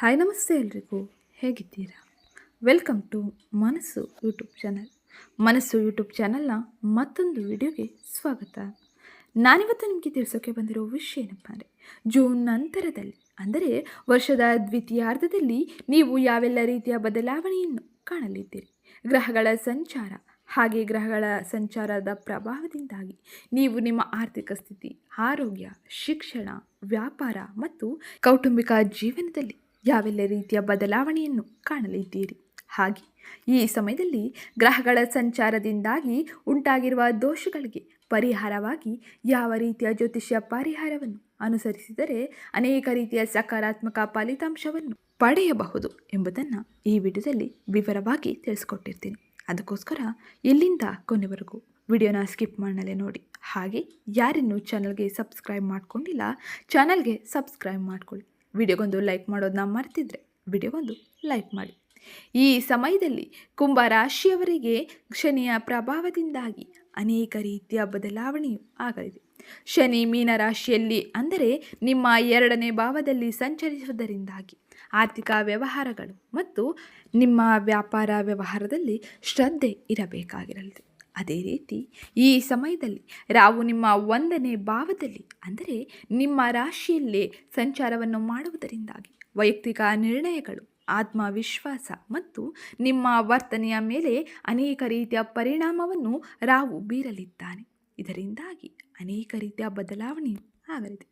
Hi ನಮಸ್ತೆ ಎಲ್ರಿಗೂ. ಹೇಗಿದ್ದೀರಾ? Welcome to Manassu YouTube channel. Manassu YouTube ಚಾನಲ್ನ ಮತ್ತೊಂದು ವಿಡಿಯೋಗೆ ಸ್ವಾಗತ. ನಾನಿವತ್ತು ನಿಮಗೆ ತಿಳಿಸೋಕೆ ಬಂದಿರೋ ವಿಷಯ ಏನಪ್ಪ ಅಂದರೆ ಜೂನ್ ನಂತರದಲ್ಲಿ, ಅಂದರೆ ವರ್ಷದ ದ್ವಿತೀಯಾರ್ಧದಲ್ಲಿ ನೀವು ಯಾವೆಲ್ಲ ರೀತಿಯ ಬದಲಾವಣೆಯನ್ನು ಕಾಣಲಿದ್ದೀರಿ? ಗ್ರಹಗಳ ಸಂಚಾರ, ಹಾಗೆ ಗ್ರಹಗಳ ಸಂಚಾರದ ಪ್ರಭಾವದಿಂದಾಗಿ ನೀವು ನಿಮ್ಮ ಆರ್ಥಿಕ ಸ್ಥಿತಿ, ಆರೋಗ್ಯ, ಶಿಕ್ಷಣ, ವ್ಯಾಪಾರ ಮತ್ತು ಕೌಟುಂಬಿಕ ಜೀವನದಲ್ಲಿ ಯಾವೆಲ್ಲ ರೀತಿಯ ಬದಲಾವಣೆಯನ್ನು ಕಾಣಲಿದ್ದೀರಿ? ಹಾಗೆ ಈ ಸಮಯದಲ್ಲಿ ಗ್ರಹಗಳ ಸಂಚಾರದಿಂದಾಗಿ ಉಂಟಾಗಿರುವ ದೋಷಗಳಿಗೆ ಪರಿಹಾರವಾಗಿ ಯಾವ ರೀತಿಯ ಜ್ಯೋತಿಷ್ಯ ಪರಿಹಾರವನ್ನು ಅನುಸರಿಸಿದರೆ ಅನೇಕ ರೀತಿಯ ಸಕಾರಾತ್ಮಕ ಫಲಿತಾಂಶವನ್ನು ಪಡೆಯಬಹುದು ಎಂಬುದನ್ನು ಈ ವಿಡಿಯೋದಲ್ಲಿ ವಿವರವಾಗಿ ತಿಳಿಸ್ಕೊಟ್ಟಿರ್ತೀನಿ. ಅದಕ್ಕೋಸ್ಕರ ಇಲ್ಲಿಂದ ಕೊನೆವರೆಗೂ ವಿಡಿಯೋನ ಸ್ಕಿಪ್ ಮಾಡಲೇ ನೋಡಿ. ಹಾಗೆ ಯಾರಿನ್ನೂ ಚಾನಲ್ಗೆ ಸಬ್ಸ್ಕ್ರೈಬ್ ಮಾಡಿಕೊಂಡಿಲ್ಲ, ಚಾನಲ್ಗೆ ಸಬ್ಸ್ಕ್ರೈಬ್ ಮಾಡ್ಕೊಳ್ಳಿ. ವಿಡಿಯೋಗೊಂದು ಲೈಕ್ ಮಾಡೋದನ್ನ ಮರ್ತಿದ್ರೆ ವಿಡಿಯೋಗೊಂದು ಲೈಕ್ ಮಾಡಿ. ಈ ಸಮಯದಲ್ಲಿ ಕುಂಭ ರಾಶಿಯವರಿಗೆ ಶನಿಯ ಪ್ರಭಾವದಿಂದಾಗಿ ಅನೇಕ ರೀತಿಯ ಬದಲಾವಣೆಯು ಆಗಲಿದೆ. ಶನಿ ಮೀನ ರಾಶಿಯಲ್ಲಿ ಅಂದರೆ ನಿಮ್ಮ ಎರಡನೇ ಭಾವದಲ್ಲಿ ಸಂಚರಿಸುವುದರಿಂದಾಗಿ ಆರ್ಥಿಕ ವ್ಯವಹಾರಗಳು ಮತ್ತು ನಿಮ್ಮ ವ್ಯಾಪಾರ ವ್ಯವಹಾರದಲ್ಲಿ ಶ್ರದ್ಧೆ ಇರಬೇಕಾಗಿರಲಿದೆ. ಅದೇ ರೀತಿ ಈ ಸಮಯದಲ್ಲಿ ರಾವು ನಿಮ್ಮ ಒಂದನೇ ಭಾವದಲ್ಲಿ, ಅಂದರೆ ನಿಮ್ಮ ರಾಶಿಯಲ್ಲೇ ಸಂಚಾರವನ್ನು ಮಾಡುವುದರಿಂದಾಗಿ ವೈಯಕ್ತಿಕ ನಿರ್ಣಯಗಳು, ಆತ್ಮವಿಶ್ವಾಸ ಮತ್ತು ನಿಮ್ಮ ವರ್ತನೆಯ ಮೇಲೆ ಅನೇಕ ರೀತಿಯ ಪರಿಣಾಮವನ್ನು ರಾವು ಬೀರಲಿದ್ದಾನೆ. ಇದರಿಂದಾಗಿ ಅನೇಕ ರೀತಿಯ ಬದಲಾವಣೆಯು ಆಗಲಿದೆ.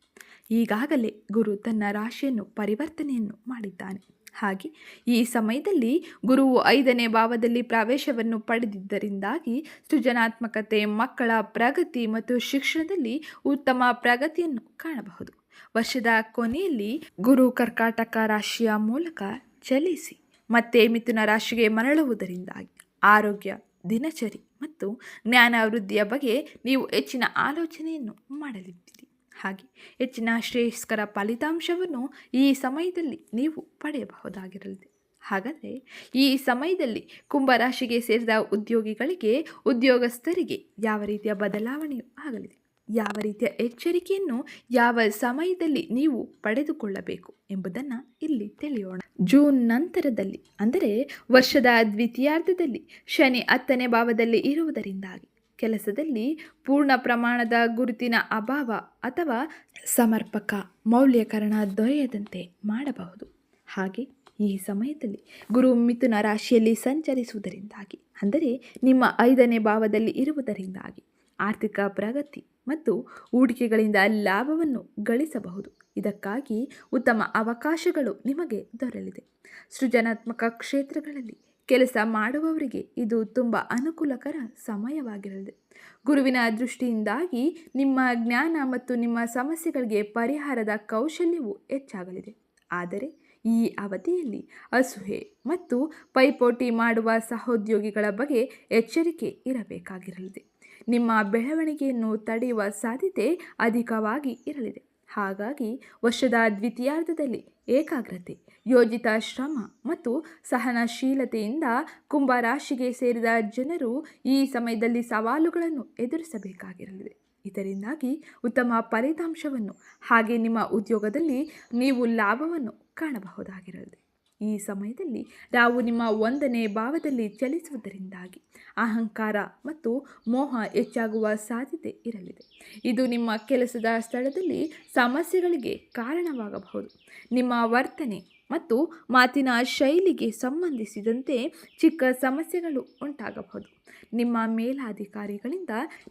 ಈಗಾಗಲೇ ಗುರು ತನ್ನ ರಾಶಿಯನ್ನು ಪರಿವರ್ತನೆಯನ್ನು ಮಾಡಿದ್ದಾನೆ. ಹಾಗೆ ಈ ಸಮಯದಲ್ಲಿ ಗುರುವು ಐದನೇ ಭಾವದಲ್ಲಿ ಪ್ರವೇಶವನ್ನು ಪಡೆದಿದ್ದರಿಂದಾಗಿ ಸೃಜನಾತ್ಮಕತೆ, ಮಕ್ಕಳ ಪ್ರಗತಿ ಮತ್ತು ಶಿಕ್ಷಣದಲ್ಲಿ ಉತ್ತಮ ಪ್ರಗತಿಯನ್ನು ಕಾಣಬಹುದು. ವರ್ಷದ ಕೊನೆಯಲ್ಲಿ ಗುರು ಕರ್ಕಾಟಕ ರಾಶಿಯ ಮೂಲಕ ಚಲಿಸಿ ಮತ್ತೆ ಮಿಥುನ ರಾಶಿಗೆ ಮರಳುವುದರಿಂದಾಗಿ ಆರೋಗ್ಯ, ದಿನಚರಿ ಮತ್ತು ಜ್ಞಾನ ವೃದ್ಧಿಯ ಬಗ್ಗೆ ನೀವು ಹೆಚ್ಚಿನ ಆಲೋಚನೆಯನ್ನು ಮಾಡಲಿದ್ದೀರಿ. ಹಾಗೆ ಹೆಚ್ಚಿನ ಶ್ರೇಯಸ್ಕರ ಫಲಿತಾಂಶವನ್ನು ಈ ಸಮಯದಲ್ಲಿ ನೀವು ಪಡೆಯಬಹುದಾಗಿರಲಿದೆ. ಹಾಗಾದರೆ ಈ ಸಮಯದಲ್ಲಿ ಕುಂಭರಾಶಿಗೆ ಸೇರಿದ ಉದ್ಯೋಗಿಗಳಿಗೆ ಉದ್ಯೋಗಸ್ಥರಿಗೆ ಯಾವ ರೀತಿಯ ಬದಲಾವಣೆಯು ಆಗಲಿದೆ. ಯಾವ ರೀತಿಯ ಎಚ್ಚರಿಕೆಯನ್ನು ಯಾವ ಸಮಯದಲ್ಲಿ ನೀವು ಪಡೆದುಕೊಳ್ಳಬೇಕು ಎಂಬುದನ್ನು ಇಲ್ಲಿ ತಿಳಿಯೋಣ. ಜೂನ್ ನಂತರದಲ್ಲಿ, ಅಂದರೆ ವರ್ಷದ ದ್ವಿತೀಯಾರ್ಧದಲ್ಲಿ, ಶನಿ ಹತ್ತನೇ ಭಾವದಲ್ಲಿ ಇರುವುದರಿಂದಾಗಿ ಕೆಲಸದಲ್ಲಿ ಪೂರ್ಣ ಪ್ರಮಾಣದ ಗುರುತಿನ ಅಭಾವ ಅಥವಾ ಸಮರ್ಪಕ ಮೌಲ್ಯಕರಣ ದೊರೆಯದಂತೆ ಮಾಡಬಹುದು. ಹಾಗೆ ಈ ಸಮಯದಲ್ಲಿ ಗುರು ಮಿಥುನ ರಾಶಿಯಲ್ಲಿ ಸಂಚರಿಸುವುದರಿಂದಾಗಿ, ಅಂದರೆ ನಿಮ್ಮ ಐದನೇ ಭಾವದಲ್ಲಿ ಇರುವುದರಿಂದಾಗಿ ಆರ್ಥಿಕ ಪ್ರಗತಿ ಮತ್ತು ಹೂಡಿಕೆಗಳಿಂದ ಲಾಭವನ್ನು ಗಳಿಸಬಹುದು. ಇದಕ್ಕಾಗಿ ಉತ್ತಮ ಅವಕಾಶಗಳು ನಿಮಗೆ ದೊರೆಯಲಿದೆ. ಸೃಜನಾತ್ಮಕ ಕ್ಷೇತ್ರಗಳಲ್ಲಿ ಕೆಲಸ ಮಾಡುವವರಿಗೆ ಇದು ತುಂಬ ಅನುಕೂಲಕರ ಸಮಯವಾಗಿರಲಿದೆ. ಗುರುವಿನ ದೃಷ್ಟಿಯಿಂದಾಗಿ ನಿಮ್ಮ ಜ್ಞಾನ ಮತ್ತು ನಿಮ್ಮ ಸಮಸ್ಯೆಗಳಿಗೆ ಪರಿಹಾರದ ಕೌಶಲ್ಯವು ಹೆಚ್ಚಾಗಲಿದೆ. ಆದರೆ ಈ ಅವಧಿಯಲ್ಲಿ ಅಸೂಹೆ ಮತ್ತು ಪೈಪೋಟಿ ಮಾಡುವ ಸಹೋದ್ಯೋಗಿಗಳ ಬಗ್ಗೆ ಎಚ್ಚರಿಕೆ ಇರಬೇಕಾಗಿರಲಿದೆ. ನಿಮ್ಮ ಬೆಳವಣಿಗೆಯನ್ನು ತಡೆಯುವ ಸಾಧ್ಯತೆ ಅಧಿಕವಾಗಿ ಇರಲಿದೆ. ಹಾಗಾಗಿ ವರ್ಷದ ದ್ವಿತೀಯಾರ್ಧದಲ್ಲಿ ಏಕಾಗ್ರತೆ, ಯೋಜಿತ ಶ್ರಮ ಮತ್ತು ಸಹನಶೀಲತೆಯಿಂದ ಕುಂಭರಾಶಿಗೆ ಸೇರಿದ ಜನರು ಈ ಸಮಯದಲ್ಲಿ ಸವಾಲುಗಳನ್ನು ಎದುರಿಸಬೇಕಾಗಿರಲಿದೆ. ಇದರಿಂದಾಗಿ ಉತ್ತಮ ಫಲಿತಾಂಶವನ್ನು ಹಾಗೆ ನಿಮ್ಮ ಉದ್ಯೋಗದಲ್ಲಿ ನೀವು ಲಾಭವನ್ನು ಕಾಣಬಹುದಾಗಿರಲಿದೆ. ಈ ಸಮಯದಲ್ಲಿ ನಾವು ನಿಮ್ಮ ಒಂದನೇ ಭಾವದಲ್ಲಿ ಚಲಿಸುವುದರಿಂದಾಗಿ ಅಹಂಕಾರ ಮತ್ತು ಮೋಹ ಹೆಚ್ಚಾಗುವ ಸಾಧ್ಯತೆ ಇರಲಿದೆ. ಇದು ನಿಮ್ಮ ಕೆಲಸದ ಸ್ಥಳದಲ್ಲಿ ಸಮಸ್ಯೆಗಳಿಗೆ ಕಾರಣವಾಗಬಹುದು. ನಿಮ್ಮ ವರ್ತನೆ ಮತ್ತು ಮಾತಿನ ಶೈಲಿಗೆ ಸಂಬಂಧಿಸಿದಂತೆ ಚಿಕ್ಕ ಸಮಸ್ಯೆಗಳು ಉಂಟಾಗಬಹುದು. ನಿಮ್ಮ ಮೇಲಾಧಿಕಾರಿಗಳಿಂದ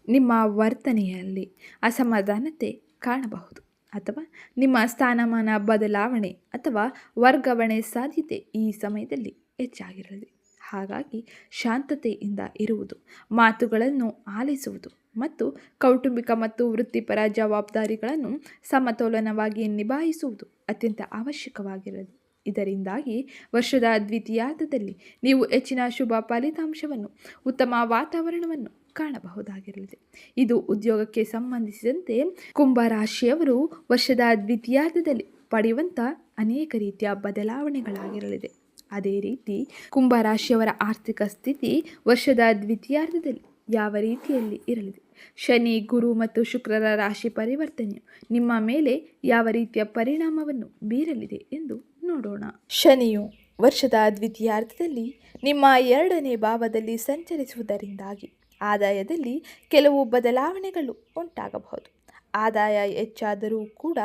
ನಿಮ್ಮ ವರ್ತನೆಯಲ್ಲಿ ಅಸಮಾಧಾನತೆ ಕಾಣಬಹುದು. ಅಥವಾ ನಿಮ್ಮ ಸ್ಥಾನಮಾನ ಬದಲಾವಣೆ ಅಥವಾ ವರ್ಗಾವಣೆ ಸಾಧ್ಯತೆ ಈ ಸಮಯದಲ್ಲಿ ಹೆಚ್ಚಾಗಿರಲಿದೆ ಹಾಗಾಗಿ ಶಾಂತತೆಯಿಂದ ಇರುವುದು, ಮಾತುಗಳನ್ನು ಆಲಿಸುವುದು ಮತ್ತು ಕೌಟುಂಬಿಕ ಮತ್ತು ವೃತ್ತಿಪರ ಜವಾಬ್ದಾರಿಗಳನ್ನು ಸಮತೋಲನವಾಗಿ ನಿಭಾಯಿಸುವುದು ಅತ್ಯಂತ ಅವಶ್ಯಕವಾಗಿರಲಿದೆ ಇದರಿಂದಾಗಿ ವರ್ಷದ ದ್ವಿತೀಯಾರ್ಧದಲ್ಲಿ ನೀವು ಹೆಚ್ಚಿನ ಶುಭ ಫಲಿತಾಂಶವನ್ನು, ಉತ್ತಮ ವಾತಾವರಣವನ್ನು ಕಾಣಬಹುದಾಗಿರಲಿದೆ. ಇದು ಉದ್ಯೋಗಕ್ಕೆ ಸಂಬಂಧಿಸಿದಂತೆ ಕುಂಭರಾಶಿಯವರು ವರ್ಷದ ದ್ವಿತೀಯಾರ್ಧದಲ್ಲಿ ಪಡೆಯುವಂಥ ಅನೇಕ ರೀತಿಯ ಬದಲಾವಣೆಗಳಾಗಿರಲಿದೆ. ಅದೇ ರೀತಿ ಕುಂಭರಾಶಿಯವರ ಆರ್ಥಿಕ ಸ್ಥಿತಿ ವರ್ಷದ ದ್ವಿತೀಯಾರ್ಧದಲ್ಲಿ ಯಾವ ರೀತಿಯಲ್ಲಿ ಇರಲಿದೆ? ಶನಿ, ಗುರು ಮತ್ತು ಶುಕ್ರರ ರಾಶಿ ಪರಿವರ್ತನೆಯು ನಿಮ್ಮ ಮೇಲೆ ಯಾವ ರೀತಿಯ ಪರಿಣಾಮವನ್ನು ಬೀರಲಿದೆ ಎಂದು ನೋಡೋಣ. ಶನಿಯು ವರ್ಷದ ದ್ವಿತೀಯಾರ್ಧದಲ್ಲಿ ನಿಮ್ಮ ಎರಡನೇ ಭಾವದಲ್ಲಿ ಸಂಚರಿಸುವುದರಿಂದಾಗಿ ಆದಾಯದಲ್ಲಿ ಕೆಲವು ಬದಲಾವಣೆಗಳು ಉಂಟಾಗಬಹುದು. ಆದಾಯ ಹೆಚ್ಚಾದರೂ ಕೂಡ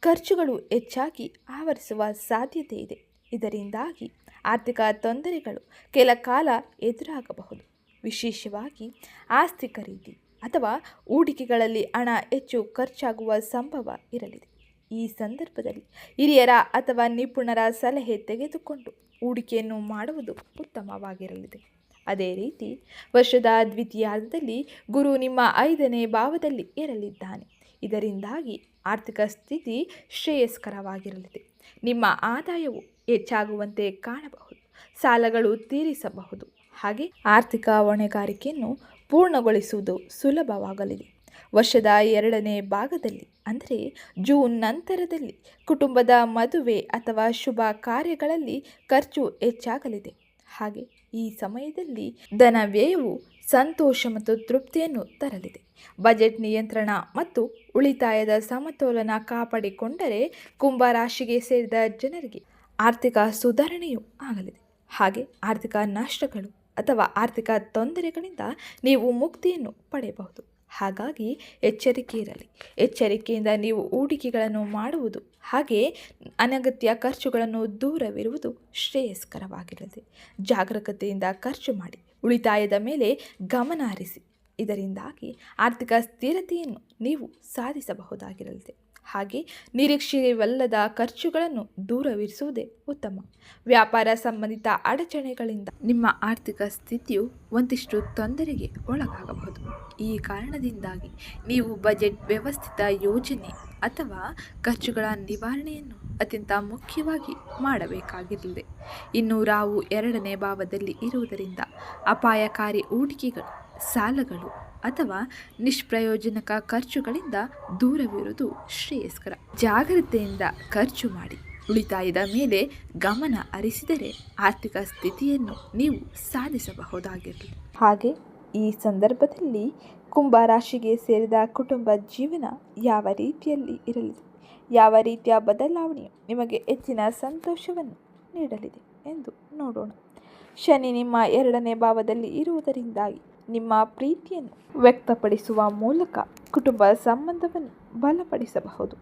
ಖರ್ಚುಗಳು ಹೆಚ್ಚಾಗಿ ಆವರಿಸುವ ಸಾಧ್ಯತೆ ಇದೆ. ಇದರಿಂದಾಗಿ ಆರ್ಥಿಕ ತೊಂದರೆಗಳು ಕೆಲ ಕಾಲ ಎದುರಾಗಬಹುದು. ವಿಶೇಷವಾಗಿ ಆಸ್ತಿ ಖರೀದಿ ಅಥವಾ ಹೂಡಿಕೆಗಳಲ್ಲಿ ಹಣ ಹೆಚ್ಚು ಖರ್ಚಾಗುವ ಸಂಭವ ಇರಲಿದೆ. ಈ ಸಂದರ್ಭದಲ್ಲಿ ಹಿರಿಯರ ಅಥವಾ ನಿಪುಣರ ಸಲಹೆ ತೆಗೆದುಕೊಂಡು ಹೂಡಿಕೆಯನ್ನು ಮಾಡುವುದು ಉತ್ತಮವಾಗಿರಲಿದೆ. ಅದೇ ರೀತಿ ವರ್ಷದ ದ್ವಿತೀಯಾರ್ಧದಲ್ಲಿ ಗುರು ನಿಮ್ಮ ಐದನೇ ಭಾವದಲ್ಲಿ ಇರಲಿದ್ದಾನೆ ಇದರಿಂದಾಗಿ ಆರ್ಥಿಕ ಸ್ಥಿತಿ ಶ್ರೇಯಸ್ಕರವಾಗಿರಲಿದೆ. ನಿಮ್ಮ ಆದಾಯವು ಹೆಚ್ಚಾಗುವಂತೆ ಕಾಣಬಹುದು. ಸಾಲಗಳು ತೀರಿಸಬಹುದು. ಹಾಗೆ ಆರ್ಥಿಕ ಹೊಣೆಗಾರಿಕೆಯನ್ನು ಪೂರ್ಣಗೊಳಿಸುವುದು ಸುಲಭವಾಗಲಿದೆ. ವರ್ಷದ ಎರಡನೇ ಭಾಗದಲ್ಲಿ, ಅಂದರೆ ಜೂನ್ ನಂತರದಲ್ಲಿ ಕುಟುಂಬದ ಮದುವೆ ಅಥವಾ ಶುಭ ಕಾರ್ಯಗಳಲ್ಲಿ ಖರ್ಚು ಹೆಚ್ಚಾಗಲಿದೆ. ಹಾಗೆ ಈ ಸಮಯದಲ್ಲಿ ಧನ ವ್ಯಯವು ಸಂತೋಷ ಮತ್ತು ತೃಪ್ತಿಯನ್ನು ತರಲಿದೆ. ಬಜೆಟ್ ನಿಯಂತ್ರಣ ಮತ್ತು ಉಳಿತಾಯದ ಸಮತೋಲನ ಕಾಪಾಡಿಕೊಂಡರೆ ಕುಂಭ ರಾಶಿಗೆ ಸೇರಿದ ಜನರಿಗೆ ಆರ್ಥಿಕ ಸುಧಾರಣೆಯೂ ಆಗಲಿದೆ. ಹಾಗೆ ಆರ್ಥಿಕ ನಷ್ಟಗಳು ಅಥವಾ ಆರ್ಥಿಕ ತೊಂದರೆಗಳಿಂದ ನೀವು ಮುಕ್ತಿಯನ್ನು ಪಡೆಯಬಹುದು. ಹಾಗಾಗಿ ಎಚ್ಚರಿಕೆ ಇರಲಿ. ಎಚ್ಚರಿಕೆಯಿಂದ ನೀವು ಹೂಡಿಕೆಗಳನ್ನು ಮಾಡುವುದು ಹಾಗೆ ಅನಗತ್ಯ ಖರ್ಚುಗಳನ್ನು ದೂರವಿರುವುದು ಶ್ರೇಯಸ್ಕರವಾಗಿರಲಿದೆ ಜಾಗರೂಕತೆಯಿಂದ ಖರ್ಚು ಮಾಡಿ ಉಳಿತಾಯದ ಮೇಲೆ ಗಮನ ಹರಿಸಿ. ಇದರಿಂದಾಗಿ ಆರ್ಥಿಕ ಸ್ಥಿರತೆಯನ್ನು ನೀವು ಸಾಧಿಸಬಹುದಾಗಿರಲಿದೆ ಹಾಗೆ ನಿರೀಕ್ಷೆಯವಲ್ಲದ ಖರ್ಚುಗಳನ್ನು ದೂರವಿರಿಸುವುದೇ ಉತ್ತಮ. ವ್ಯಾಪಾರ ಸಂಬಂಧಿತ ಅಡಚಣೆಗಳಿಂದ ನಿಮ್ಮ ಆರ್ಥಿಕ ಸ್ಥಿತಿಯು ಒಂದಿಷ್ಟು ತೊಂದರೆಗೆ ಒಳಗಾಗಬಹುದು. ಈ ಕಾರಣದಿಂದಾಗಿ ನೀವು ಬಜೆಟ್ ವ್ಯವಸ್ಥಿತ ಯೋಜನೆ ಅಥವಾ ಖರ್ಚುಗಳ ನಿವಾರಣೆಯನ್ನು ಅತ್ಯಂತ ಮುಖ್ಯವಾಗಿ ಮಾಡಬೇಕಾಗಿರಲಿದೆ ಇನ್ನು ರಾವು ಎರಡನೇ ಭಾವದಲ್ಲಿ ಇರುವುದರಿಂದ ಅಪಾಯಕಾರಿ ಹೂಡಿಕೆಗಳು, ಸಾಲಗಳು ಅಥವಾ ನಿಷ್ಪ್ರಯೋಜನಕ ಖರ್ಚುಗಳಿಂದ ದೂರವಿರುವುದು ಶ್ರೇಯಸ್ಕರ. ಜಾಗ್ರತೆಯಿಂದ ಖರ್ಚು ಮಾಡಿ. ಉಳಿತಾಯದ ಮೇಲೆ ಗಮನ ಹರಿಸಿದರೆ ಆರ್ಥಿಕ ಸ್ಥಿತಿಯನ್ನು ನೀವು ಸಾಧಿಸಬಹುದಾಗಿರಲಿ. ಹಾಗೆ ಈ ಸಂದರ್ಭದಲ್ಲಿ ಕುಂಭ ರಾಶಿಗೆ ಸೇರಿದ ಕುಟುಂಬ ಜೀವನ ಯಾವ ರೀತಿಯಲ್ಲಿ ಇರಲಿದೆ ಯಾವ ರೀತಿಯ ಬದಲಾವಣೆಯು ನಿಮಗೆ ಹೆಚ್ಚಿನ ಸಂತೋಷವನ್ನು ನೀಡಲಿದೆ ಎಂದು ನೋಡೋಣ. ಶನಿ ನಿಮ್ಮ ಎರಡನೇ ಭಾವದಲ್ಲಿ ಇರುವುದರಿಂದಾಗಿ ನಿಮ್ಮ ಪ್ರೀತಿಯನ್ನು ವ್ಯಕ್ತಪಡಿಸುವ ಮೂಲಕ ಕುಟುಂಬ ಸಂಬಂಧವನ್ನು ಬಲಪಡಿಸಬಹುದು.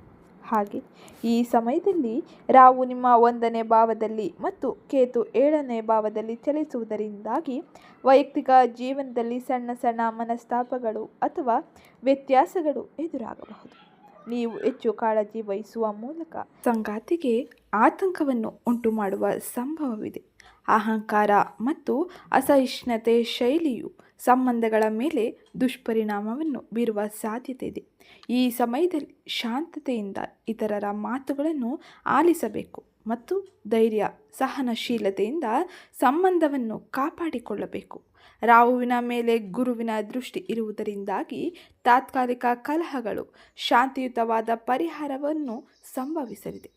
ಹಾಗೆ ಈ ಸಮಯದಲ್ಲಿ ರಾವು ನಿಮ್ಮ ಒಂದನೇ ಭಾವದಲ್ಲಿ ಮತ್ತು ಕೇತು ಏಳನೇ ಭಾವದಲ್ಲಿ ಚಲಿಸುವುದರಿಂದಾಗಿ ವೈಯಕ್ತಿಕ ಜೀವನದಲ್ಲಿ ಸಣ್ಣ ಸಣ್ಣ ಮನಸ್ತಾಪಗಳು ಅಥವಾ ವ್ಯತ್ಯಾಸಗಳು ಎದುರಾಗಬಹುದು. ನೀವು ಹೆಚ್ಚು ಕಾಳಜಿ ವಹಿಸುವ ಮೂಲಕ ಸಂಗಾತಿಗೆ ಆತಂಕವನ್ನು ಉಂಟು ಮಾಡುವ ಸಂಭವವಿದೆ. ಅಹಂಕಾರ ಮತ್ತು ಅಸಹಿಷ್ಣುತೆ ಶೈಲಿಯು ಸಂಬಂಧಗಳ ಮೇಲೆ ದುಷ್ಪರಿಣಾಮವನ್ನು ಬೀರುವ ಸಾಧ್ಯತೆ ಇದೆ. ಈ ಸಮಯದಲ್ಲಿ ಶಾಂತತೆಯಿಂದ ಇತರರ ಮಾತುಗಳನ್ನು ಆಲಿಸಬೇಕು ಮತ್ತು ಧೈರ್ಯ, ಸಹನಶೀಲತೆಯಿಂದ ಸಂಬಂಧವನ್ನು ಕಾಪಾಡಿಕೊಳ್ಳಬೇಕು. ರಾಹುವಿನ ಮೇಲೆ ಗುರುವಿನ ದೃಷ್ಟಿ ಇರುವುದರಿಂದಾಗಿ ತಾತ್ಕಾಲಿಕ ಕಲಹಗಳು, ಶಾಂತಿಯುತವಾದ ಪರಿಹಾರವನ್ನು ಸಂಭವಿಸಲಿದೆ.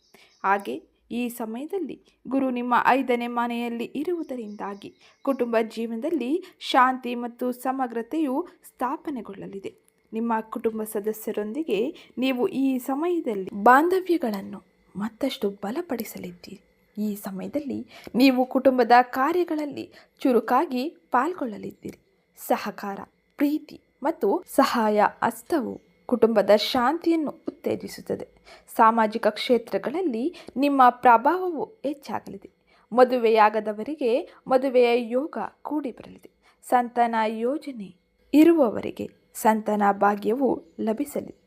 ಹಾಗೆ ಈ ಸಮಯದಲ್ಲಿ ಗುರು ನಿಮ್ಮ ಐದನೇ ಮನೆಯಲ್ಲಿ ಇರುವುದರಿಂದಾಗಿ ಕುಟುಂಬ ಜೀವನದಲ್ಲಿ ಶಾಂತಿ ಮತ್ತು ಸಮಗ್ರತೆಯು ಸ್ಥಾಪನೆಗೊಳ್ಳಲಿದೆ. ನಿಮ್ಮ ಕುಟುಂಬ ಸದಸ್ಯರೊಂದಿಗೆ ನೀವು ಈ ಸಮಯದಲ್ಲಿ ಬಾಂಧವ್ಯಗಳನ್ನು ಮತ್ತಷ್ಟು ಬಲಪಡಿಸಲಿದ್ದೀರಿ. ಈ ಸಮಯದಲ್ಲಿ ನೀವು ಕುಟುಂಬದ ಕಾರ್ಯಗಳಲ್ಲಿ ಚುರುಕಾಗಿ ಪಾಲ್ಗೊಳ್ಳಲಿದ್ದೀರಿ. ಸಹಕಾರ, ಪ್ರೀತಿ ಮತ್ತು ಸಹಾಯ ಹಸ್ತವು ಕುಟುಂಬದ ಶಾಂತಿಯನ್ನು ಉತ್ತೇಜಿಸುತ್ತದೆ. ಸಾಮಾಜಿಕ ಕ್ಷೇತ್ರಗಳಲ್ಲಿ ನಿಮ್ಮ ಪ್ರಭಾವವು ಹೆಚ್ಚಾಗಲಿದೆ. ಮದುವೆಯಾಗದವರಿಗೆ ಮದುವೆಯ ಯೋಗ ಕೂಡಿ ಬರಲಿದೆ. ಸಂತಾನ ಯೋಜನೆ ಇರುವವರಿಗೆ ಸಂತಾನ ಭಾಗ್ಯವು ಲಭಿಸಲಿದೆ.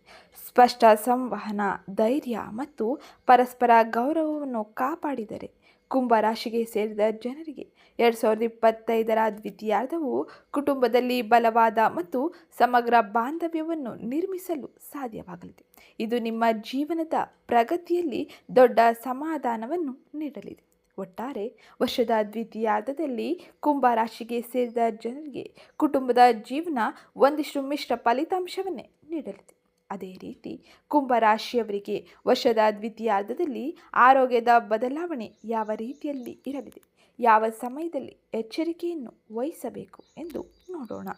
ಸ್ಪಷ್ಟ ಸಂವಹನ, ಧೈರ್ಯ ಮತ್ತು ಪರಸ್ಪರ ಗೌರವವನ್ನು ಕಾಪಾಡಿದರೆ ಕುಂಭ ರಾಶಿಗೆ ಸೇರಿದ ಜನರಿಗೆ ಎರಡು ಸಾವಿರದ ಇಪ್ಪತ್ತೈದರ ದ್ವಿತೀಯಾರ್ಧವು ಕುಟುಂಬದಲ್ಲಿ ಬಲವಾದ ಮತ್ತು ಸಮಗ್ರ ಬಾಂಧವ್ಯವನ್ನು ನಿರ್ಮಿಸಲು ಸಾಧ್ಯವಾಗಲಿದೆ. ಇದು ನಿಮ್ಮ ಜೀವನದ ಪ್ರಗತಿಯಲ್ಲಿ ದೊಡ್ಡ ಸಮಾಧಾನವನ್ನು ನೀಡಲಿದೆ. ಒಟ್ಟಾರೆ, ವರ್ಷದ ದ್ವಿತೀಯಾರ್ಧದಲ್ಲಿ ಕುಂಭ ರಾಶಿಗೆ ಸೇರಿದ ಜನರಿಗೆ ಕುಟುಂಬದ ಜೀವನ ಒಂದಿಷ್ಟು ಮಿಶ್ರ ಫಲಿತಾಂಶವನ್ನೇ ನೀಡಲಿದೆ. ಅದೇ ರೀತಿ ಕುಂಭರಾಶಿಯವರಿಗೆ ವರ್ಷದ ದ್ವಿತೀಯಾರ್ಧದಲ್ಲಿ ಆರೋಗ್ಯದ ಬದಲಾವಣೆ ಯಾವ ರೀತಿಯಲ್ಲಿ ಇರಲಿದೆ, ಯಾವ ಸಮಯದಲ್ಲಿ ಎಚ್ಚರಿಕೆಯನ್ನು ವಹಿಸಬೇಕು ಎಂದು ನೋಡೋಣ.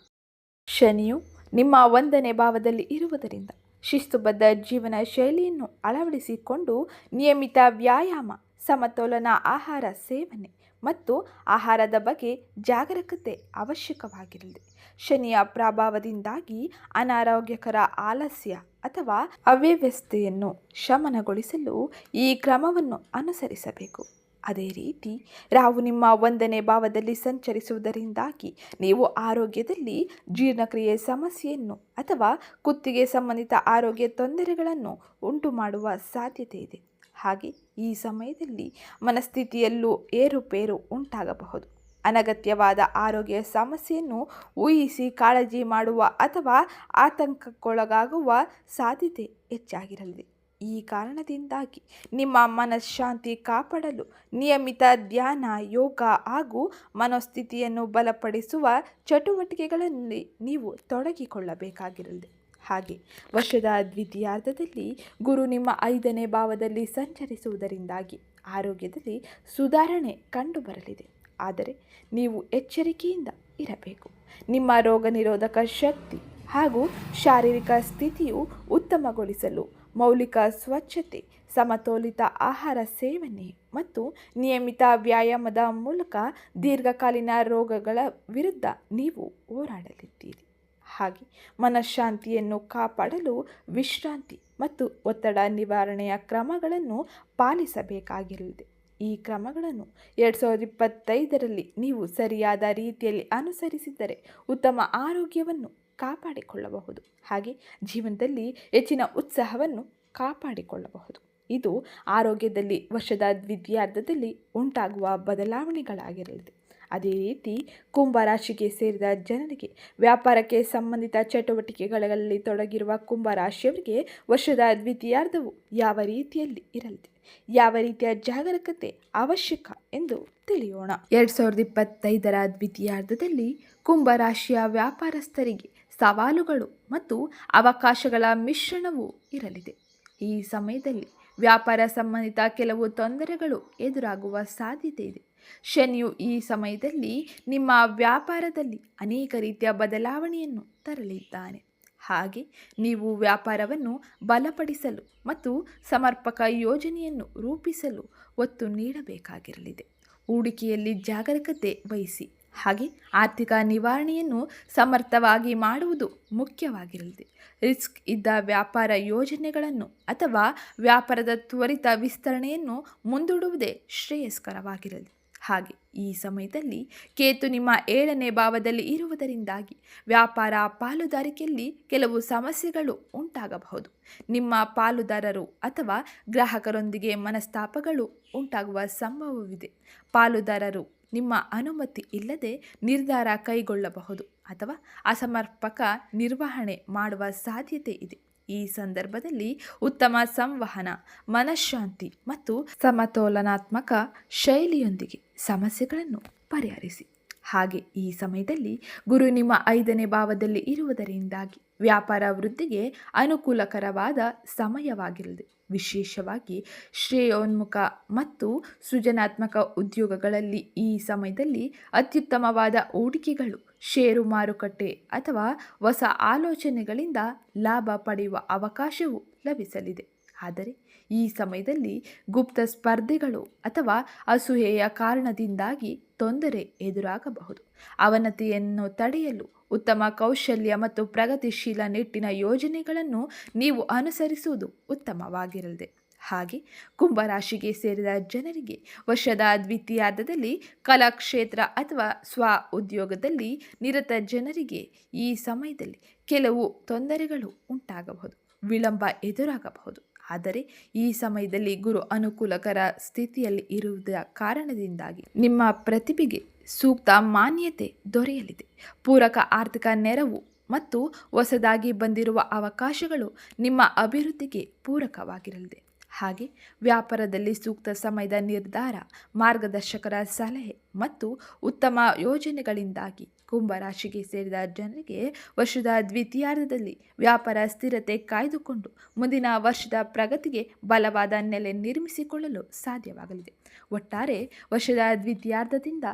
ಶನಿಯು ನಿಮ್ಮ ಒಂದನೇ ಭಾವದಲ್ಲಿ ಇರುವುದರಿಂದ ಶಿಸ್ತುಬದ್ಧ ಜೀವನ ಶೈಲಿಯನ್ನು ಅಳವಡಿಸಿಕೊಂಡು ನಿಯಮಿತ ವ್ಯಾಯಾಮ, ಸಮತೋಲನ ಆಹಾರ ಸೇವನೆ ಮತ್ತು ಆಹಾರದ ಬಗ್ಗೆ ಜಾಗರೂಕತೆ ಅವಶ್ಯಕವಾಗಿರಲಿದೆ ಶನಿಯ ಪ್ರಭಾವದಿಂದಾಗಿ ಅನಾರೋಗ್ಯಕರ ಆಲಸ್ಯ ಅಥವಾ ಅವ್ಯವಸ್ಥೆಯನ್ನು ಶಮನಗೊಳಿಸಲು ಈ ಕ್ರಮವನ್ನು ಅನುಸರಿಸಬೇಕು. ಅದೇ ರೀತಿ ರಾಹು ನಿಮ್ಮ ಒಂದನೇ ಭಾವದಲ್ಲಿ ಸಂಚರಿಸುವುದರಿಂದಾಗಿ ನೀವು ಆರೋಗ್ಯದಲ್ಲಿ ಜೀರ್ಣಕ್ರಿಯೆ ಸಮಸ್ಯೆಯನ್ನು ಅಥವಾ ಕುತ್ತಿಗೆ ಸಂಬಂಧಿತ ಆರೋಗ್ಯ ತೊಂದರೆಗಳನ್ನು ಉಂಟು ಮಾಡುವ ಸಾಧ್ಯತೆ ಇದೆ. ಹಾಗೆ ಈ ಸಮಯದಲ್ಲಿ ಮನಸ್ಥಿತಿಯಲ್ಲೂ ಏರುಪೇರು ಉಂಟಾಗಬಹುದು. ಅನಗತ್ಯವಾದ ಆರೋಗ್ಯ ಸಮಸ್ಯೆಯನ್ನು ಊಹಿಸಿ ಕಾಳಜಿ ಮಾಡುವ ಅಥವಾ ಆತಂಕಕ್ಕೊಳಗಾಗುವ ಸಾಧ್ಯತೆ ಹೆಚ್ಚಾಗಿರಲಿದೆ. ಈ ಕಾರಣದಿಂದಾಗಿ ನಿಮ್ಮ ಮನಃಶಾಂತಿ ಕಾಪಾಡಲು ನಿಯಮಿತ ಧ್ಯಾನ, ಯೋಗ ಹಾಗೂ ಮನೋಸ್ಥಿತಿಯನ್ನು ಬಲಪಡಿಸುವ ಚಟುವಟಿಕೆಗಳಲ್ಲಿ ನೀವು ತೊಡಗಿಕೊಳ್ಳಬೇಕಾಗಿರಲಿದೆ. ಹಾಗೆ. ವರ್ಷದ ದ್ವಿತೀಯಾರ್ಧದಲ್ಲಿ ಗುರು ನಿಮ್ಮ ಐದನೇ ಭಾವದಲ್ಲಿ ಸಂಚರಿಸುವುದರಿಂದಾಗಿ ಆರೋಗ್ಯದಲ್ಲಿ ಸುಧಾರಣೆ ಕಂಡುಬರಲಿದೆ. ಆದರೆ ನೀವು ಎಚ್ಚರಿಕೆಯಿಂದ ಇರಬೇಕು. ನಿಮ್ಮ ರೋಗ ನಿರೋಧಕ ಶಕ್ತಿ ಹಾಗೂ ಶಾರೀರಿಕ ಸ್ಥಿತಿಯು ಉತ್ತಮಗೊಳಿಸಲು ಮೌಲಿಕ ಸ್ವಚ್ಛತೆ, ಸಮತೋಲಿತ ಆಹಾರ ಸೇವನೆ ಮತ್ತು ನಿಯಮಿತ ವ್ಯಾಯಾಮದ ಮೂಲಕ ದೀರ್ಘಕಾಲೀನ ರೋಗಗಳ ವಿರುದ್ಧ ನೀವು ಹೋರಾಡಲಿದ್ದೀರಿ. ಹಾಗೆ ಮನಃಶಾಂತಿಯನ್ನು ಕಾಪಾಡಲು ವಿಶ್ರಾಂತಿ ಮತ್ತು ಒತ್ತಡ ನಿವಾರಣೆಯ ಕ್ರಮಗಳನ್ನು ಪಾಲಿಸಬೇಕಾಗಿರಲಿದೆ ಈ ಕ್ರಮಗಳನ್ನು ಎರಡು ಸಾವಿರದ ಇಪ್ಪತ್ತೈದರಲ್ಲಿ ನೀವು ಸರಿಯಾದ ರೀತಿಯಲ್ಲಿ ಅನುಸರಿಸಿದರೆ ಉತ್ತಮ ಆರೋಗ್ಯವನ್ನು ಕಾಪಾಡಿಕೊಳ್ಳಬಹುದು. ಹಾಗೆ ಜೀವನದಲ್ಲಿ ಹೆಚ್ಚಿನ ಉತ್ಸಾಹವನ್ನು ಕಾಪಾಡಿಕೊಳ್ಳಬಹುದು. ಇದು ಆರೋಗ್ಯದಲ್ಲಿ ವರ್ಷದ ದ್ವಿತೀಯಾರ್ಧದಲ್ಲಿ ಉಂಟಾಗುವ ಬದಲಾವಣೆಗಳಾಗಿರಲಿದೆ. ಅದೇ ರೀತಿ ಕುಂಭರಾಶಿಗೆ ಸೇರಿದ ಜನರಿಗೆ ವ್ಯಾಪಾರಕ್ಕೆ ಸಂಬಂಧಿತ ಚಟುವಟಿಕೆಗಳಲ್ಲಿ ತೊಡಗಿರುವ ಕುಂಭರಾಶಿಯವರಿಗೆ ವರ್ಷದ ದ್ವಿತೀಯಾರ್ಧವು ಯಾವ ರೀತಿಯಲ್ಲಿ ಇರಲಿದೆ? ಯಾವ ರೀತಿಯ ಜಾಗರೂಕತೆ ಅವಶ್ಯಕ ಎಂದು ತಿಳಿಯೋಣ. ಎರಡು ಸಾವಿರದ ಇಪ್ಪತ್ತೈದರ ದ್ವಿತೀಯಾರ್ಧದಲ್ಲಿ ಕುಂಭರಾಶಿಯ ವ್ಯಾಪಾರಸ್ಥರಿಗೆ ಸವಾಲುಗಳು ಮತ್ತು ಅವಕಾಶಗಳ ಮಿಶ್ರಣವು ಇರಲಿದೆ. ಈ ಸಮಯದಲ್ಲಿ ವ್ಯಾಪಾರ ಸಂಬಂಧಿತ ಕೆಲವು ತೊಂದರೆಗಳು ಎದುರಾಗುವ ಸಾಧ್ಯತೆ ಇದೆ. ಶನಿಯು ಈ ಸಮಯದಲ್ಲಿ ನಿಮ್ಮ ವ್ಯಾಪಾರದಲ್ಲಿ ಅನೇಕ ರೀತಿಯ ಬದಲಾವಣೆಯನ್ನು ತರಲಿದ್ದಾನೆ. ಹಾಗೆ ನೀವು ವ್ಯಾಪಾರವನ್ನು ಬಲಪಡಿಸಲು ಮತ್ತು ಸಮರ್ಪಕ ಯೋಜನೆಯನ್ನು ರೂಪಿಸಲು ಒತ್ತು ನೀಡಬೇಕಾಗಿರಲಿದೆ. ಹೂಡಿಕೆಯಲ್ಲಿ ಜಾಗರೂಕತೆ ವಹಿಸಿ, ಹಾಗೆ ಆರ್ಥಿಕ ನಿವಾರಣೆಯನ್ನು ಸಮರ್ಥವಾಗಿ ಮಾಡುವುದು ಮುಖ್ಯವಾಗಿರಲಿದೆ. ರಿಸ್ಕ್ ಇದ್ದ ವ್ಯಾಪಾರ ಯೋಜನೆಗಳನ್ನು ಅಥವಾ ವ್ಯಾಪಾರದ ತ್ವರಿತ ವಿಸ್ತರಣೆಯನ್ನು ಮುಂದೂಡುವುದೇ ಶ್ರೇಯಸ್ಕರವಾಗಿರಲಿ. ಹಾಗೆ ಈ ಸಮಯದಲ್ಲಿ ಕೇತು ನಿಮ್ಮ ಏಳನೇ ಭಾವದಲ್ಲಿ ಇರುವುದರಿಂದಾಗಿ ವ್ಯಾಪಾರ ಪಾಲುದಾರಿಕೆಯಲ್ಲಿ ಕೆಲವು ಸಮಸ್ಯೆಗಳು ಉಂಟಾಗಬಹುದು. ನಿಮ್ಮ ಪಾಲುದಾರರು ಅಥವಾ ಗ್ರಾಹಕರೊಂದಿಗೆ ಮನಸ್ತಾಪಗಳು ಉಂಟಾಗುವ ಸಂಭವವಿದೆ. ಪಾಲುದಾರರು ನಿಮ್ಮ ಅನುಮತಿ ಇಲ್ಲದೆ ನಿರ್ಧಾರ ಕೈಗೊಳ್ಳಬಹುದು ಅಥವಾ ಅಸಮರ್ಪಕ ನಿರ್ವಹಣೆ ಮಾಡುವ ಸಾಧ್ಯತೆ ಇದೆ. ಈ ಸಂದರ್ಭದಲ್ಲಿ ಉತ್ತಮ ಸಂವಹನ, ಮನಃಶಾಂತಿ ಮತ್ತು ಸಮತೋಲನಾತ್ಮಕ ಶೈಲಿಯೊಂದಿಗೆ ಸಮಸ್ಯೆಗಳನ್ನು ಪರಿಹರಿಸಿ. ಹಾಗೆ ಈ ಸಮಯದಲ್ಲಿ ಗುರು ನಿಮ್ಮ ಐದನೇ ಭಾವದಲ್ಲಿ ಇರುವುದರಿಂದಾಗಿ ವ್ಯಾಪಾರ ವೃದ್ಧಿಗೆ ಅನುಕೂಲಕರವಾದ ಸಮಯವಾಗಿರಲಿದೆ ವಿಶೇಷವಾಗಿ ಶ್ರೇಯೋನ್ಮುಖ ಮತ್ತು ಸೃಜನಾತ್ಮಕ ಉದ್ಯೋಗಗಳಲ್ಲಿ ಈ ಸಮಯದಲ್ಲಿ ಅತ್ಯುತ್ತಮವಾದ ಹೂಡಿಕೆಗಳು ಷೇರು ಮಾರುಕಟ್ಟೆ ಅಥವಾ ಹೊಸ ಆಲೋಚನೆಗಳಿಂದ ಲಾಭ ಪಡೆಯುವ ಅವಕಾಶವು ಲಭಿಸಲಿದೆ. ಆದರೆ ಈ ಸಮಯದಲ್ಲಿ ಗುಪ್ತ ಸ್ಪರ್ಧೆಗಳು ಅಥವಾ ಅಸೂಹೆಯ ಕಾರಣದಿಂದಾಗಿ ತೊಂದರೆ ಎದುರಾಗಬಹುದು. ಅವನತಿಯನ್ನು ತಡೆಯಲು ಉತ್ತಮ ಕೌಶಲ್ಯ ಮತ್ತು ಪ್ರಗತಿಶೀಲ ನಿಟ್ಟಿನ ಯೋಜನೆಗಳನ್ನು ನೀವು ಅನುಸರಿಸುವುದು ಉತ್ತಮವಾಗಿರಲಿದೆ. ಹಾಗೆ ಕುಂಭರಾಶಿಗೆ ಸೇರಿದ ಜನರಿಗೆ ವರ್ಷದ ದ್ವಿತೀಯಾರ್ಧದಲ್ಲಿ ಕಲಾಕ್ಷೇತ್ರ ಅಥವಾ ಸ್ವ ಉದ್ಯೋಗದಲ್ಲಿ ನಿರತ ಜನರಿಗೆ ಈ ಸಮಯದಲ್ಲಿ ಕೆಲವು ತೊಂದರೆಗಳು ಉಂಟಾಗಬಹುದು, ವಿಳಂಬ ಎದುರಾಗಬಹುದು. ಆದರೆ ಈ ಸಮಯದಲ್ಲಿ ಗುರು ಅನುಕೂಲಕರ ಸ್ಥಿತಿಯಲ್ಲಿ ಇರುವುದರ ಕಾರಣದಿಂದಾಗಿ ನಿಮ್ಮ ಪ್ರತಿಭೆಗೆ ಸೂಕ್ತ ಮಾನ್ಯತೆ ದೊರೆಯಲಿದೆ. ಪೂರಕ ಆರ್ಥಿಕ ನೆರವು ಮತ್ತು ಹೊಸದಾಗಿ ಬಂದಿರುವ ಅವಕಾಶಗಳು ನಿಮ್ಮ ಅಭಿವೃದ್ಧಿಗೆ ಪೂರಕವಾಗಿರಲಿದೆ. ಹಾಗೆ ವ್ಯಾಪಾರದಲ್ಲಿ ಸೂಕ್ತ ಸಮಯದ ನಿರ್ಧಾರ, ಮಾರ್ಗದರ್ಶಕರ ಸಲಹೆ ಮತ್ತು ಉತ್ತಮ ಯೋಜನೆಗಳಿಂದಾಗಿ ಕುಂಭರಾಶಿಗೆ ಸೇರಿದ ಜನರಿಗೆ ವರ್ಷದ ದ್ವಿತೀಯಾರ್ಧದಲ್ಲಿ ವ್ಯಾಪಾರ ಸ್ಥಿರತೆ ಕಾಯ್ದುಕೊಂಡು ಮುಂದಿನ ವರ್ಷದ ಪ್ರಗತಿಗೆ ಬಲವಾದ ನೆಲೆ ನಿರ್ಮಿಸಿಕೊಳ್ಳಲು ಸಾಧ್ಯವಾಗಲಿದೆ. ಒಟ್ಟಾರೆ ವರ್ಷದ ದ್ವಿತೀಯಾರ್ಧದಿಂದ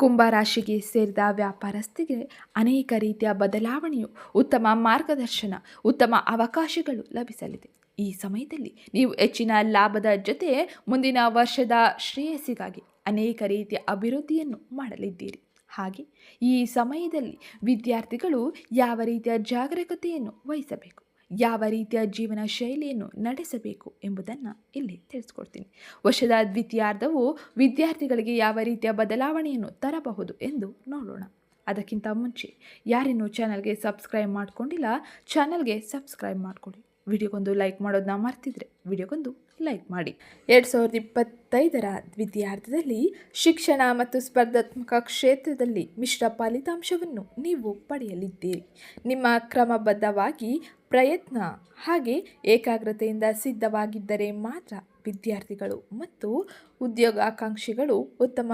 ಕುಂಭರಾಶಿಗೆ ಸೇರಿದ ವ್ಯಾಪಾರಸ್ಥಿಗೆ ಅನೇಕ ರೀತಿಯ ಬದಲಾವಣೆಯು ಉತ್ತಮ ಮಾರ್ಗದರ್ಶನ, ಉತ್ತಮ ಅವಕಾಶಗಳು ಲಭಿಸಲಿದೆ. ಈ ಸಮಯದಲ್ಲಿ ನೀವು ಹೆಚ್ಚಿನ ಲಾಭದ ಜೊತೆ ಮುಂದಿನ ವರ್ಷದ ಶ್ರೇಯಸ್ಸಿಗಾಗಿ ಅನೇಕ ರೀತಿಯ ಅಭಿವೃದ್ಧಿಯನ್ನು ಮಾಡಲಿದ್ದೀರಿ. ಹಾಗೆ ಈ ಸಮಯದಲ್ಲಿ ವಿದ್ಯಾರ್ಥಿಗಳು ಯಾವ ರೀತಿಯ ಜಾಗರೂಕತೆಯನ್ನು ವಹಿಸಬೇಕು, ಯಾವ ರೀತಿಯ ಜೀವನ ಶೈಲಿಯನ್ನು ನಡೆಸಬೇಕು ಎಂಬುದನ್ನು ಇಲ್ಲಿ ತಿಳಿಸ್ಕೊಡ್ತೀನಿ. ವರ್ಷದ ದ್ವಿತೀಯಾರ್ಧವು ವಿದ್ಯಾರ್ಥಿಗಳಿಗೆ ಯಾವ ರೀತಿಯ ಬದಲಾವಣೆಯನ್ನು ತರಬಹುದು ಎಂದು ನೋಡೋಣ. ಅದಕ್ಕಿಂತ ಮುಂಚೆ ಯಾರಿನ್ನೂ ಚಾನಲ್ಗೆ ಸಬ್ಸ್ಕ್ರೈಬ್ ಮಾಡಿಕೊಂಡಿಲ್ಲ ಚಾನಲ್ಗೆ ಸಬ್ಸ್ಕ್ರೈಬ್ ಮಾಡ್ಕೊಳ್ಳಿ ವಿಡಿಯೋಗೊಂದು ಲೈಕ್ ಮಾಡೋದನ್ನ ಮರ್ತಿದ್ರೆ ವಿಡಿಯೋಗೊಂದು ಲೈಕ್ ಮಾಡಿ. ಎರಡು ಸಾವಿರದ ಇಪ್ಪತ್ತೈದರ ದ್ವಿತೀಯಾರ್ಧದಲ್ಲಿ ಶಿಕ್ಷಣ ಮತ್ತು ಸ್ಪರ್ಧಾತ್ಮಕ ಕ್ಷೇತ್ರದಲ್ಲಿ ಮಿಶ್ರ ಫಲಿತಾಂಶವನ್ನು ನೀವು ಪಡೆಯಲಿದ್ದೀರಿ. ನಿಮ್ಮ ಕ್ರಮಬದ್ಧವಾಗಿ ಪ್ರಯತ್ನ ಹಾಗೆ ಏಕಾಗ್ರತೆಯಿಂದ ಸಿದ್ಧವಾಗಿದ್ದರೆ ಮಾತ್ರ ವಿದ್ಯಾರ್ಥಿಗಳು ಮತ್ತು ಉದ್ಯೋಗಾಕಾಂಕ್ಷಿಗಳು ಉತ್ತಮ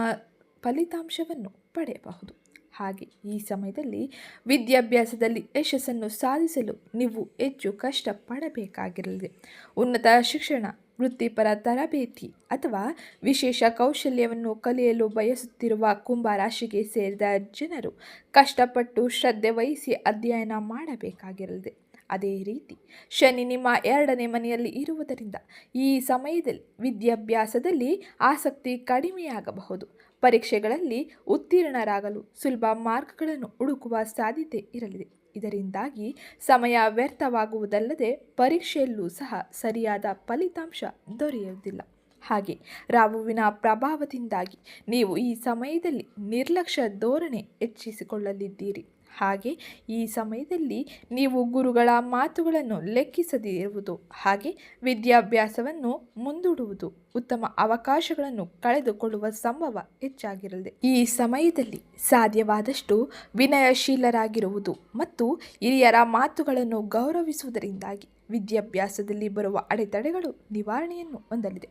ಫಲಿತಾಂಶವನ್ನು ಪಡೆಯಬಹುದು. ಹಾಗೆ ಈ ಸಮಯದಲ್ಲಿ ವಿದ್ಯಾಭ್ಯಾಸದಲ್ಲಿ ಯಶಸ್ಸನ್ನು ಸಾಧಿಸಲು ನೀವು ಹೆಚ್ಚು ಕಷ್ಟಪಡಬೇಕಾಗಿರಲಿದೆ. ಉನ್ನತ ಶಿಕ್ಷಣ, ವೃತ್ತಿಪರ ತರಬೇತಿ ಅಥವಾ ವಿಶೇಷ ಕೌಶಲ್ಯವನ್ನು ಕಲಿಯಲು ಬಯಸುತ್ತಿರುವ ಕುಂಭ ರಾಶಿಗೆ ಸೇರಿದ ಜನರು ಕಷ್ಟಪಟ್ಟು ಶ್ರದ್ಧೆ ವಹಿಸಿ ಅಧ್ಯಯನ ಮಾಡಬೇಕಾಗಿರಲಿದೆ. ಅದೇ ರೀತಿ ಶನಿ ನಿಮ್ಮ ಎರಡನೇ ಮನೆಯಲ್ಲಿ ಇರುವುದರಿಂದ ಈ ಸಮಯದಲ್ಲಿ ವಿದ್ಯಾಭ್ಯಾಸದಲ್ಲಿ ಆಸಕ್ತಿ ಕಡಿಮೆಯಾಗಬಹುದು. ಪರೀಕ್ಷೆಗಳಲ್ಲಿ ಉತ್ತೀರ್ಣರಾಗಲು ಸುಲಭ ಮಾರ್ಗಗಳನ್ನು ಹುಡುಕುವ ಸಾಧ್ಯತೆ ಇರಲಿದೆ. ಇದರಿಂದಾಗಿ ಸಮಯ ವ್ಯರ್ಥವಾಗುವುದಲ್ಲದೆ ಪರೀಕ್ಷೆಯಲ್ಲೂ ಸಹ ಸರಿಯಾದ ಫಲಿತಾಂಶ ದೊರೆಯುವುದಿಲ್ಲ. ಹಾಗೆ ರಾಹುವಿನ ಪ್ರಭಾವದಿಂದಾಗಿ ನೀವು ಈ ಸಮಯದಲ್ಲಿ ನಿರ್ಲಕ್ಷ್ಯ ಧೋರಣೆ ಹೆಚ್ಚಿಸಿಕೊಳ್ಳಲಿದ್ದೀರಿ. ಹಾಗೆ ಈ ಸಮಯದಲ್ಲಿ ನೀವು ಗುರುಗಳ ಮಾತುಗಳನ್ನು ಲೆಕ್ಕಿಸದಿರುವುದು, ಹಾಗೆ ವಿದ್ಯಾಭ್ಯಾಸವನ್ನು ಮುಂದೂಡುವುದು ಉತ್ತಮ ಅವಕಾಶಗಳನ್ನು ಕಳೆದುಕೊಳ್ಳುವ ಸಂಭವ ಹೆಚ್ಚಾಗಿರಲಿದೆ. ಈ ಸಮಯದಲ್ಲಿ ಸಾಧ್ಯವಾದಷ್ಟು ವಿನಯಶೀಲರಾಗಿರುವುದು ಮತ್ತು ಹಿರಿಯರ ಮಾತುಗಳನ್ನು ಗೌರವಿಸುವುದರಿಂದಾಗಿ ವಿದ್ಯಾಭ್ಯಾಸದಲ್ಲಿ ಬರುವ ಅಡೆತಡೆಗಳು ನಿವಾರಣೆಯನ್ನು ಹೊಂದಲಿದೆ.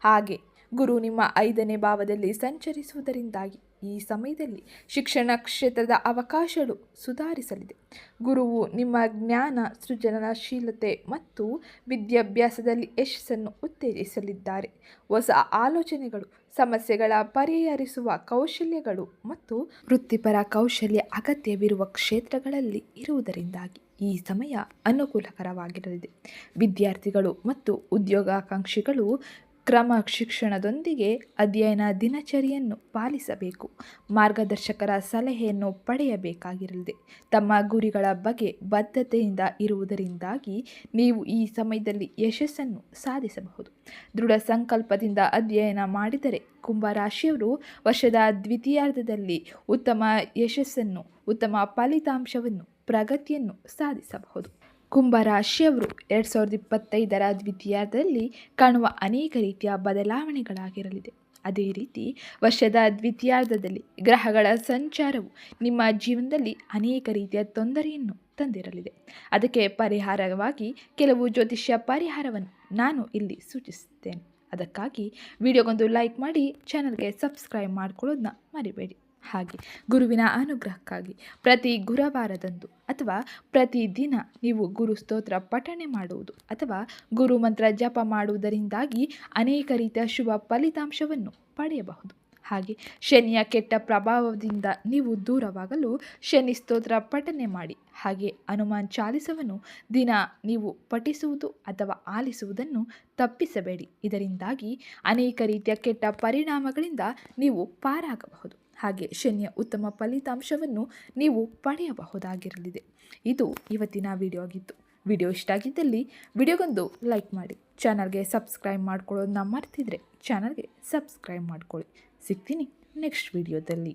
ಹಾಗೆ ಗುರು ನಿಮ್ಮ ಐದನೇ ಭಾವದಲ್ಲಿ ಸಂಚರಿಸುವುದರಿಂದಾಗಿ ಈ ಸಮಯದಲ್ಲಿ ಶಿಕ್ಷಣ ಕ್ಷೇತ್ರದ ಅವಕಾಶಗಳು ಸುಧಾರಿಸಲಿದೆ. ಗುರುವು ನಿಮ್ಮ ಜ್ಞಾನ, ಸೃಜನಶೀಲತೆ ಮತ್ತು ವಿದ್ಯಾಭ್ಯಾಸದಲ್ಲಿ ಯಶಸ್ಸನ್ನು ಉತ್ತೇಜಿಸಲಿದ್ದಾರೆ. ಹೊಸ ಆಲೋಚನೆಗಳು, ಸಮಸ್ಯೆಗಳ ಪರಿಹರಿಸುವ ಕೌಶಲ್ಯಗಳು ಮತ್ತು ವೃತ್ತಿಪರ ಕೌಶಲ್ಯ ಅಗತ್ಯವಿರುವ ಕ್ಷೇತ್ರಗಳಲ್ಲಿ ಇರುವುದರಿಂದಾಗಿ ಈ ಸಮಯ ಅನುಕೂಲಕರವಾಗಿರಲಿದೆ. ವಿದ್ಯಾರ್ಥಿಗಳು ಮತ್ತು ಉದ್ಯೋಗಾಕಾಂಕ್ಷಿಗಳು ಕ್ರಮ ಶಿಕ್ಷಣದೊಂದಿಗೆ ಅಧ್ಯಯನ ದಿನಚರಿಯನ್ನು ಪಾಲಿಸಬೇಕು. ಮಾರ್ಗದರ್ಶಕರ ಸಲಹೆಯನ್ನು ಪಡೆಯಬೇಕಾಗಿರಲಿದೆ. ತಮ್ಮ ಗುರಿಗಳ ಬಗ್ಗೆ ಬದ್ಧತೆಯಿಂದ ಇರುವುದರಿಂದಾಗಿ ನೀವು ಈ ಸಮಯದಲ್ಲಿ ಯಶಸ್ಸನ್ನು ಸಾಧಿಸಬಹುದು. ದೃಢ ಸಂಕಲ್ಪದಿಂದ ಅಧ್ಯಯನ ಮಾಡಿದರೆ ಕುಂಭರಾಶಿಯವರು ವರ್ಷದ ದ್ವಿತೀಯಾರ್ಧದಲ್ಲಿ ಉತ್ತಮ ಯಶಸ್ಸನ್ನು, ಉತ್ತಮ ಫಲಿತಾಂಶವನ್ನು, ಪ್ರಗತಿಯನ್ನು ಸಾಧಿಸಬಹುದು. ಕುಂಭರಾಶಿಯವರು ಎರಡು ಸಾವಿರದ ಇಪ್ಪತ್ತೈದರ ದ್ವಿತೀಯಾರ್ಧದಲ್ಲಿ ಕಾಣುವ ಅನೇಕ ರೀತಿಯ ಬದಲಾವಣೆಗಳಾಗಿರಲಿದೆ. ಅದೇ ರೀತಿ ವರ್ಷದ ದ್ವಿತೀಯಾರ್ಧದಲ್ಲಿ ಗ್ರಹಗಳ ಸಂಚಾರವು ನಿಮ್ಮ ಜೀವನದಲ್ಲಿ ಅನೇಕ ರೀತಿಯ ತೊಂದರೆಯನ್ನು ತಂದಿರಲಿದೆ. ಅದಕ್ಕೆ ಪರಿಹಾರವಾಗಿ ಕೆಲವು ಜ್ಯೋತಿಷ್ಯ ಪರಿಹಾರವನ್ನು ನಾನು ಇಲ್ಲಿ ಸೂಚಿಸುತ್ತೇನೆ. ಅದಕ್ಕಾಗಿ ವಿಡಿಯೋಗೊಂದು ಲೈಕ್ ಮಾಡಿ, ಚಾನಲ್ಗೆ ಸಬ್ಸ್ಕ್ರೈಬ್ ಮಾಡ್ಕೊಳ್ಳೋದನ್ನ ಮರಿಬೇಡಿ. ಹಾಗೆ ಗುರುವಿನ ಅನುಗ್ರಹಕ್ಕಾಗಿ ಪ್ರತಿ ಗುರುವಾರದಂದು ಅಥವಾ ಪ್ರತಿದಿನ ನೀವು ಗುರು ಸ್ತೋತ್ರ ಪಠಣೆ ಮಾಡುವುದು ಅಥವಾ ಗುರು ಮಂತ್ರ ಜಪ ಮಾಡುವುದರಿಂದಾಗಿ ಅನೇಕ ರೀತಿಯ ಶುಭ ಫಲಿತಾಂಶವನ್ನು ಪಡೆಯಬಹುದು. ಹಾಗೆ ಶನಿಯ ಕೆಟ್ಟ ಪ್ರಭಾವದಿಂದ ನೀವು ದೂರವಾಗಲು ಶನಿ ಸ್ತೋತ್ರ ಪಠನೆ ಮಾಡಿ. ಹಾಗೆ ಹನುಮಾನ್ ಚಾಲಿಸವನ್ನು ದಿನ ನೀವು ಪಠಿಸುವುದು ಅಥವಾ ಆಲಿಸುವುದನ್ನು ತಪ್ಪಿಸಬೇಡಿ. ಇದರಿಂದಾಗಿ ಅನೇಕ ರೀತಿಯ ಕೆಟ್ಟ ಪರಿಣಾಮಗಳಿಂದ ನೀವು ಪಾರಾಗಬಹುದು. ಹಾಗೆ ಶನಿಯ ಉತ್ತಮ ಫಲಿತಾಂಶವನ್ನು ನೀವು ಪಡೆಯಬಹುದಾಗಿರಲಿದೆ. ಇದು ಇವತ್ತಿನ ವಿಡಿಯೋ ಆಗಿತ್ತು. ವಿಡಿಯೋ ಇಷ್ಟ ಆಗಿದ್ದಲ್ಲಿ ವಿಡಿಯೋಗೊಂದು ಲೈಕ್ ಮಾಡಿ. ಚಾನಲ್ಗೆ ಸಬ್ಸ್ಕ್ರೈಬ್ ಮಾಡ್ಕೊಳ್ಳೋದನ್ನ ಮರ್ತಿದ್ರೆ ಚಾನಲ್ಗೆ ಸಬ್ಸ್ಕ್ರೈಬ್ ಮಾಡ್ಕೊಳ್ಳಿ. ಸಿಗ್ತೀನಿ ನೆಕ್ಸ್ಟ್ ವಿಡಿಯೋದಲ್ಲಿ